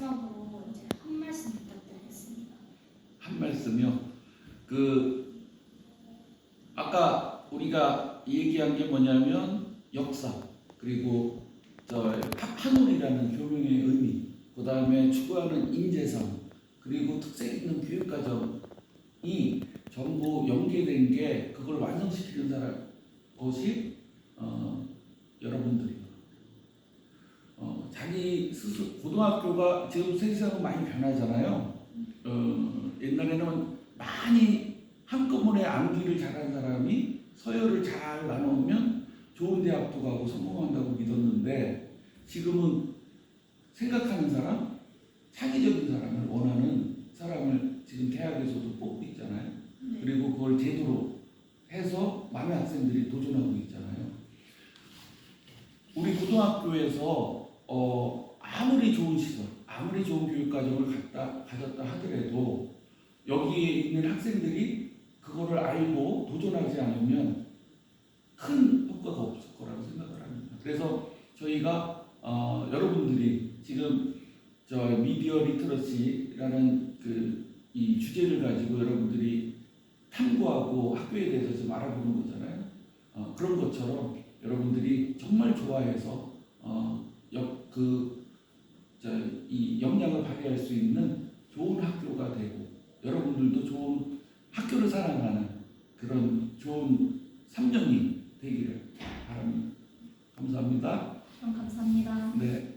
마지막으로 이제 한 말씀 부탁드리겠습니다. 한 말씀이요. 그 아까 우리가 얘기한 게 뭐냐면 역사 그리고 저 학- 학문이라는 교명의 의미, 그 다음에 추구하는 인재상 그리고 특색 있는 교육 과정이 전부 연계된 게 그걸 완성시키는 사람 것이 어, 여러분들이에요. 어, 자기 스스로 고등학교가 지금 세상은 많이 변하잖아요. 어, 옛날에는 많이 한꺼번에 암기를 잘한 사람이 서열을 잘 나누면 좋은 대학도 가고 성공한다고 믿었는데 지금은 생각하는 사람, 창의적인 사람을 원하는 사람을 지금 대학에서도 뽑고 있잖아요. 네. 그리고 그걸 제도로 해서 많은 학생들이 도전하고 있잖아요. 우리 고등학교에서 어, 아무리 좋은 시설, 아무리 좋은 교육 과정을 갖다 가졌다 하더라도 여기에 있는 학생들이 그거를 알고 도전하지 않으면 큰 효과가 없을 거라고 생각을 합니다. 그래서 저희가 어, 여러분들이 지금 저 미디어 리터러시라는 그 이 주제를 가지고 여러분들이 탐구하고 학교에 대해서 좀 알아보는 거잖아요. 어, 그런 것처럼 여러분들이 정말 좋아해서 어, 역, 그, 저, 이 역량을 발휘할 수 있는 좋은 학교가 되고 여러분들도 좋은 학교를 사랑하는 그런 좋은 3년이 되기를 바랍니다. 감사합니다. 감사합니다. 네.